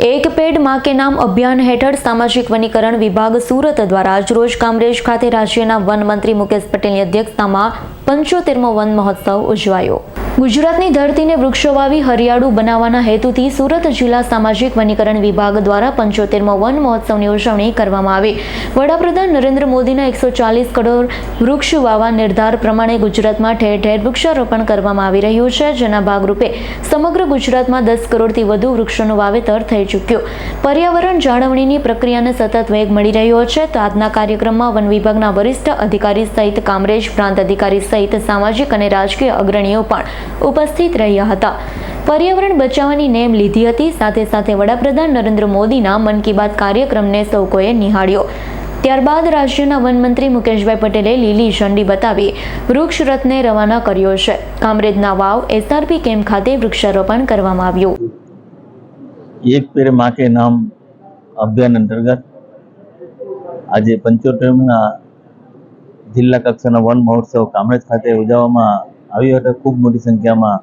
એક પેડમાં કે નામ અભિયાન હેઠળ સામાજિક વનીકરણ વિભાગ સુરત દ્વારા આજરોજ કામરેજ ખાતે રાજ્યના વન મંત્રી મુકેશ પટેલની અધ્યક્ષતામાં પંચોતેરમો વન મહોત્સવ ઉજવાયો. ગુજરાતની ધરતીને વૃક્ષો વાવી હરિયાળું બનાવવાના હેતુથી સુરત જિલ્લા સામાજિક વનીકરણ વિભાગ દ્વારા પંચોતેરમો વન મહોત્સવની ઉજવણી કરવામાં આવી. વડાપ્રધાન નરેન્દ્ર મોદીના એકસો ચાલીસ કરોડ વૃક્ષ વાવા નિર્ધાર પ્રમાણે ગુજરાતમાં ઠેર ઠેર વૃક્ષારોપણ કરવામાં આવી રહ્યું છે, જેના ભાગરૂપે સમગ્ર ગુજરાતમાં દસ કરોડથી વધુ વૃક્ષોનું વાવેતર થઈ ચૂક્યું. પર્યાવરણ જાળવણીની પ્રક્રિયાને સતત વેગ મળી રહ્યો છે. તો આજના કાર્યક્રમમાં વન વિભાગના વરિષ્ઠ અધિકારી સહિત કામરેજ પ્રાંત અધિકારી સહિત સામાજિક અને રાજકીય અગ્રણીઓ પણ ઉપસ્થિત રહ્યા હતા. પર્યાવરણ બચાવવાની નેમ લીધી હતી. સાથે સાથે વડાપ્રધાન નરેન્દ્ર મોદીના મન કી બાત કાર્યક્રમને સૌ કોઈએ નિહાળ્યો. ત્યારબાદ રાજ્યના વનમંત્રી મુકેશભાઈ પટેલે લીલી ઝંડી બતાવી વૃક્ષ રથને રવાના કર્યો છે. કામરેજના વાવ, એસઆરપી કેમ્પ ખાતે વૃક્ષારોપણ કરવામાં આવ્યું. એક પેરમાં કે નામ અભિયાન અંતર્ગત આજે પંચોતેરમના જિલ્લા કક્ષાના વન મહોત્સવ કામરેજ ખાતે ઉજવવામાં આવ્યો હતો ખૂબ મોટી સંખ્યામાં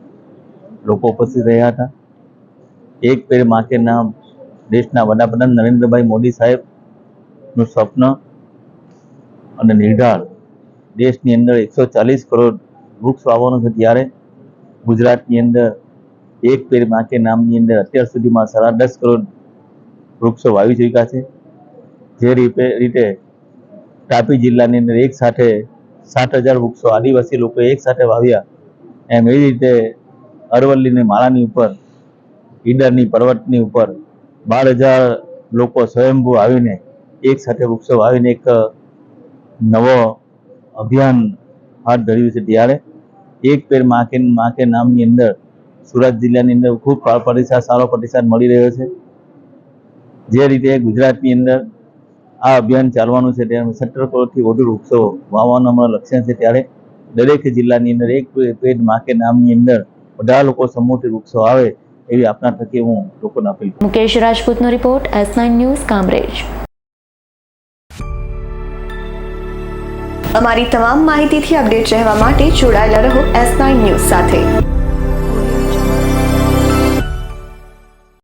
લોકો ઉપસ્થિત રહ્યા હતા. એક પેર માકે નામ દેશના વડાપ્રધાન નરેન્દ્રભાઈ મોદી સાહેબનું સ્વપ્ન અને નિર્ધાર દેશની અંદર એકસો ચાલીસ કરોડ વૃક્ષ વાવવાનું છે ત્યારે ગુજરાતની અંદર એક પેડ માકે નામની અંદર અત્યાર સુધીમાં સાડા દસ કરોડ વૃક્ષો વાવી ચૂક્યા છે. જે રીતે રીતે તાપી જિલ્લાની અંદર એક સાથે સાત હજાર વૃક્ષો આદિવાસી લોકો એક સાથે વાવ્યા. એમ એવી રીતે અરવલ્લીની માળાની ઉપર ઈડરની પર્વતની ઉપર બાર હજાર લોકો સ્વયંભૂ આવીને એક સાથે વૃક્ષો વાવીને એક, નવો અભિયાન હાથ ધર્યું છે ત્યારે. એક પેરમાં કે માં કે નામની અંદર સુરત જિલ્લાની અંદર ખૂબ પ્રતિસાદ સારો પ્રતિસાદ મળી રહ્યો છે. જે રીતે ગુજરાતની અંદર આ અભિયાન ચાલવાનું છે ત્યારે સત્તર કરોડથી વધુ વૃક્ષો વાવવાનું અમારું લક્ષ્ય છે. ત્યારે દરેક જિલ્લાની અંદર એક પેડમાં કે નામની અંદર બધા લોકો સમૂહથી વૃક્ષો આવે એવી આપના થકી હું લોકોને appeal Mukesh રાજપૂતનો report S nine news Kamrej. અમારી તમામ માહિતીથી અપડેટ રહેવા માટે જોડાયેલા રહો એસ નાઇન ન્યૂઝ સાથે.